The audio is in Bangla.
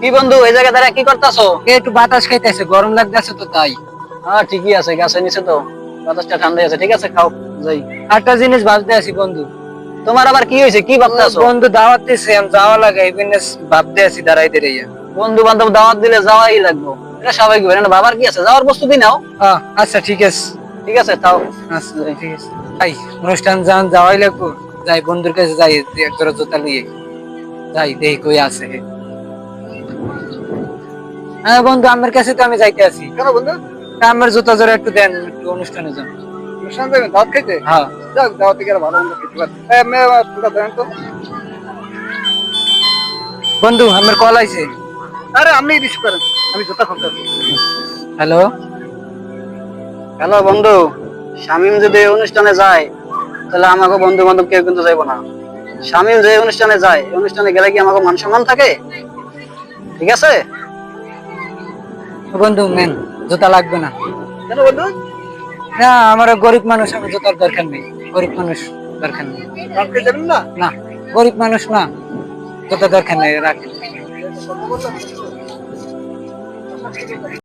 কি বন্ধু এই জায়গা দ্বারা কি করতেছো? একটু বাতাস খাইতেছে গরম লাগতেছে তো তাই। হ্যাঁ ঠিকই আছে গাছের নিচে তো বাতাসটা ঠান্ডাই আছে। ঠিক আছে খাও যাই। একটা জিনিস ভাবতে আছি বন্ধু। তোমার আবার কি হয়েছে? কি ভাবতেছো? বন্ধু দাওয়াত দিছে আমি যাওয়া লাগে এই জন্য ভাবতে আছি দাঁড়াইতে রইয়া বন্ধু বান্ধব দাওয়াত দিলে যাওয়াই লাগবো। এটা স্বাভাবিক। না বাবার কি আছে? যাওয়ার প্রস্তুতি নাও। আহ, আচ্ছা ঠিক আছে। ঠিক আছে তাও আচ্ছা ঠিক আছে। ভাই অনুষ্ঠান যান যাওয়াই লাগবো। যাই বন্ধুর কাছে যাই এক জোড়া জুতা নিয়ে। যাই দেখি কই আছে। হ্যাঁ বন্ধু আমার কাছে তো আমি যাইতে আছি। কেন বন্ধু? আমার জুতা জোড়া একটু দেন একটু অনুষ্ঠানে যান অনুষ্ঠান দেবেন দাওয়াত খাইতে? হ্যাঁ। যাক দাওয়াত আর ভালো মন্দ খেতে দেন তো। বন্ধু আমার কল আইছে। আরে আপনি রিসিভ করেন আমি জুতা খুলতে হ্যালো? হ্যালো বন্ধু। শামিম যদি অনুষ্ঠানে যায় তাহলে আমাকে বন্ধু বান্ধব কেউ কিন্তু যাইব না। শামিম যে অনুষ্ঠানে যায় অনুষ্ঠানে গেলে কি আমাকে মান সম্মান থাকে? ঠিক আছে? বন্ধু মেন জুতা লাগবে না। কেন বন্ধু? না আমার গরিব মানুষ আমি জুতার দরকার নেই। গরিব মানুষ দরকার নেই। না? গরিব মানুষ না জুতা দরকার নেই রাখ